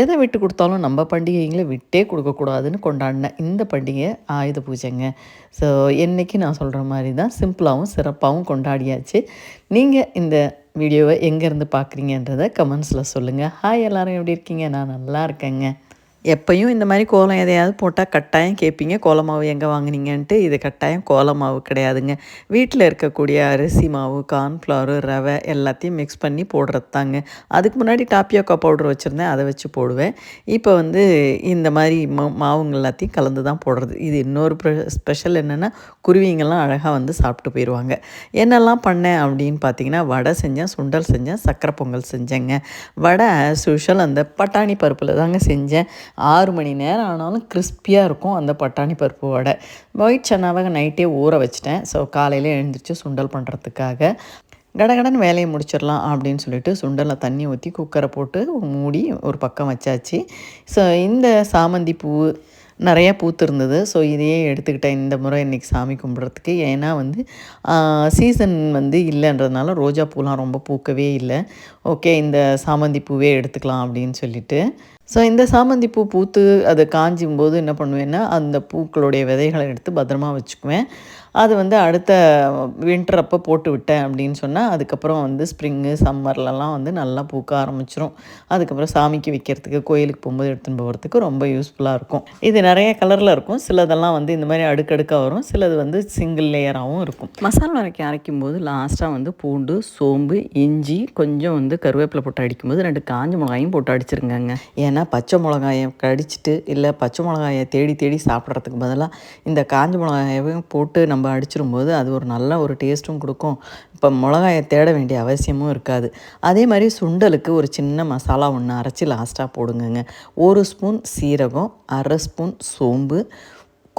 எதை விட்டு கொடுத்தாலும் நம்ம பண்டிகைங்களை விட்டே கொடுக்கக்கூடாதுன்னு கொண்டாடின இந்த பண்டிகை ஆயுத பூஜைங்க. ஸோ என்றைக்கு நான் சொல்கிற மாதிரி தான் சிம்பிளாகவும் சிறப்பாகவும் கொண்டாடியாச்சு. நீங்கள் இந்த வீடியோவை எங்கேருந்து பார்க்குறீங்கன்றதை கமெண்ட்ஸில் சொல்லுங்கள் ஹாய் எல்லோரும் எப்படி இருக்கீங்க? நான் நல்லா இருக்கேங்க. எப்பையும் இந்த மாதிரி கோலம் எதையாவது போட்டால் கட்டாயம் கேட்பீங்க. கோலமாவு எங்கே வாங்குனீங்கன்ட்டு இது கட்டாயம் கோலமாவு கிடையாதுங்க. வீட்டில் இருக்கக்கூடிய அரிசி மாவு கார்ன்ஃப்ளவரு ரவை எல்லாத்தையும் மிக்ஸ் பண்ணி போடுறது தாங்க அதுக்கு முன்னாடி டாப்பியோக்கா பவுடர் வச்சுருந்தேன். அதை வச்சு போடுவேன். இப்போ வந்து இந்த மாதிரி மா மாவுங்க எல்லாத்தையும் கலந்து தான் போடுறது. இது இன்னொரு ஸ்பெஷல் என்னென்னா குருவிங்கெல்லாம் அழகாக வந்து சாப்பிட்டு போயிடுவாங்க என்னெல்லாம் பண்ணேன் அப்படின்னு பார்த்தீங்கன்னா வடை செஞ்சேன் சுண்டல் செஞ்சேன் சக்கரை பொங்கல் செஞ்சேங்க. வடை ஆஸ் யூஷுவல் அந்த பட்டாணி பருப்பில் தாங்க செஞ்சேன். ஆறு மணி நேரம் ஆனாலும் கிறிஸ்பியாக இருக்கும் அந்த பட்டாணி பருப்பு வடை. ஒயிட் சன்னாவை நைட்டே ஊற வச்சிட்டேன். ஸோ காலையில் எழுந்திரிச்சு சுண்டல் பண்ணுறதுக்காக கடகடன் வேலையை முடிச்சிடலாம் அப்படின்னு சொல்லிட்டு சுண்டலில் தண்ணி ஊற்றி குக்கரை போட்டு மூடி ஒரு பக்கம் வச்சாச்சு. ஸோ இந்த சாமந்தி பூ நிறையா பூத்துருந்தது. ஸோ இதையே எடுத்துக்கிட்டேன். இந்த முறை இன்றைக்கி சாமி கும்பிட்றதுக்கு. ஏன்னா வந்து சீசன் வந்து இல்லைன்றதுனால ரோஜா பூலாம் ரொம்ப பூக்கவே இல்லை. ஓகே இந்த சாமந்தி பூவே எடுத்துக்கலாம் அப்படின்னு சொல்லிட்டு. ஸோ இந்த சாமந்தி பூ பூத்து அது காஞ்சும் போது என்ன பண்ணுவேன்னா அந்த பூக்களுடைய விதைகளை எடுத்து பத்திரமா வச்சுக்குவேன். அது வந்து அடுத்த வின்டர் அப்போ போட்டு விட்டேன் அப்படின்னு சொன்னால் அதுக்கப்புறம் வந்து ஸ்ப்ரிங்கு சம்மர்லலாம் வந்து நல்லா பூக்க ஆரம்பிச்சிரும். அதுக்கப்புறம் சாமிக்கு வைக்கிறதுக்கு கோயிலுக்கு போகும்போது எடுத்துன்னு போகிறதுக்கு ரொம்ப யூஸ்ஃபுல்லாக இருக்கும். இது நிறைய கலரில் இருக்கும். சிலதெல்லாம் வந்து இந்த மாதிரி அடுக்கடுக்காக வரும். சிலது வந்து சிங்கிள் லேயராகவும் இருக்கும். மசாலா அரைக்கி அரைக்கும் போது லாஸ்ட்டாக வந்து பூண்டு சோம்பு இஞ்சி கொஞ்சம் வந்து கருவேப்பிலை போட்டு அடிக்கும்போது ரெண்டு காஞ்ச மிளகாயும் போட்டு அடிச்சிருங்கங்க. ஏன்னா பச்சை மிளகாயை கடிச்சிட்டு இல்லை பச்சை மிளகாயை தேடி தேடி சாப்பிட்றதுக்கு பதிலாக இந்த காஞ்ச மிளகாயையும் போட்டு நம்ம அடிச்சிடும்போது அது ஒரு நல்ல ஒரு டேஸ்ட்டும் கொடுக்கும். இப்போ மிளகாயை தேட வேண்டிய அவசியமும் இருக்காது. அதே மாதிரி சுண்டலுக்கு ஒரு சின்ன மசாலா ஒன்று அரைச்சி லாஸ்ட்டாக போடுங்கங்க. ஒரு ஸ்பூன் சீரகம் அரை ஸ்பூன் சோம்பு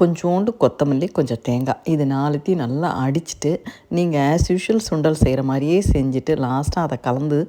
கொஞ்சோண்டு கொத்தமல்லி கொஞ்சம் தேங்காய். இது நாலுத்தையும் நல்லா அடிச்சுட்டு நீங்கள் ஆஸ் யூஷுவல் சுண்டல் செய்கிற மாதிரியே செஞ்சுட்டு லாஸ்ட்டாக அதை கலந்து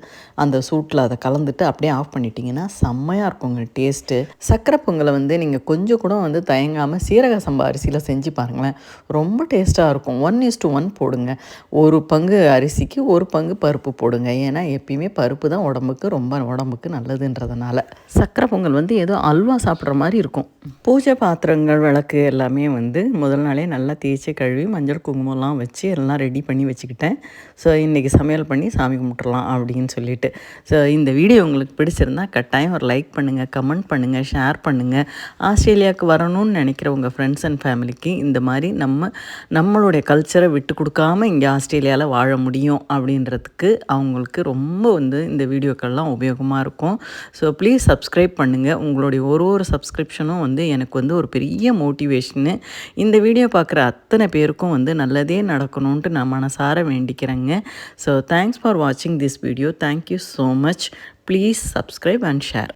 அந்த சூட்டில் அதை கலந்துட்டு அப்படியே ஆஃப் பண்ணிட்டீங்கன்னா செம்மையாக இருக்குங்க டேஸ்ட்டு சக்கரை பொங்கலை வந்து நீங்கள் கொஞ்சம் கூட வந்து தயங்காமல் சீரக சம்பா அரிசியில் செஞ்சு பாருங்களேன். ரொம்ப டேஸ்ட்டாக இருக்கும். ஒன் இஸ் டு ஒன் போடுங்க. ஒரு பங்கு அரிசிக்கு ஒரு பங்கு பருப்பு போடுங்க. ஏன்னா எப்பயுமே பருப்பு தான் உடம்புக்கு ரொம்ப உடம்புக்கு நல்லதுன்றதுனால. சக்கரை பொங்கல் வந்து ஏதோ அல்வா சாப்பிட்ற மாதிரி இருக்கும். பூஜை பாத்திரங்கள் விளக்கு எல்லாமே வந்து முதல் நாளே நல்லா தேய்ச்சி கழுவி மஞ்சள் குங்குமம்லாம் வச்சு எல்லாம் ரெடி பண்ணி வச்சுக்கிட்டேன். ஸோ இன்றைக்கி சமையல் பண்ணி சாமி கும்பிட்றலாம் அப்படின்னு சொல்லிட்டு. ஸோ இந்த வீடியோ உங்களுக்கு பிடிச்சிருந்தா கட்டாயம் ஒரு லைக் பண்ணுங்கள் கமெண்ட் பண்ணுங்கள் ஷேர் பண்ணுங்கள் ஆஸ்திரேலியாவுக்கு வரணும்னு நினைக்கிற உங்கள் ஃப்ரெண்ட்ஸ் அண்ட் ஃபேமிலிக்கு இந்த மாதிரி நம்ம நம்மளுடைய கல்ச்சரை விட்டு கொடுக்காமல் இங்கே ஆஸ்திரேலியாவில் வாழ முடியும் அப்படின்றதுக்கு அவங்களுக்கு ரொம்ப வந்து இந்த வீடியோக்கள்லாம் உபயோகமாக இருக்கும். ஸோ ப்ளீஸ் சப்ஸ்கிரைப் பண்ணுங்கள் உங்களுடைய ஒரு ஒரு சப்ஸ்கிரிப்ஷனும் வந்து எனக்கு வந்து ஒரு பெரிய மோட்டிவேஷன் மோட்டிவேஷனு இந்த வீடியோ பார்க்குற அத்தனை பேருக்கும் வந்து நல்லதே நடக்கணும்ன்ட்டு நான் மனசார வேண்டிக்கிறேங்க. ஸோ தேங்க்ஸ் ஃபார் வாட்சிங் this video thank you so much please subscribe and share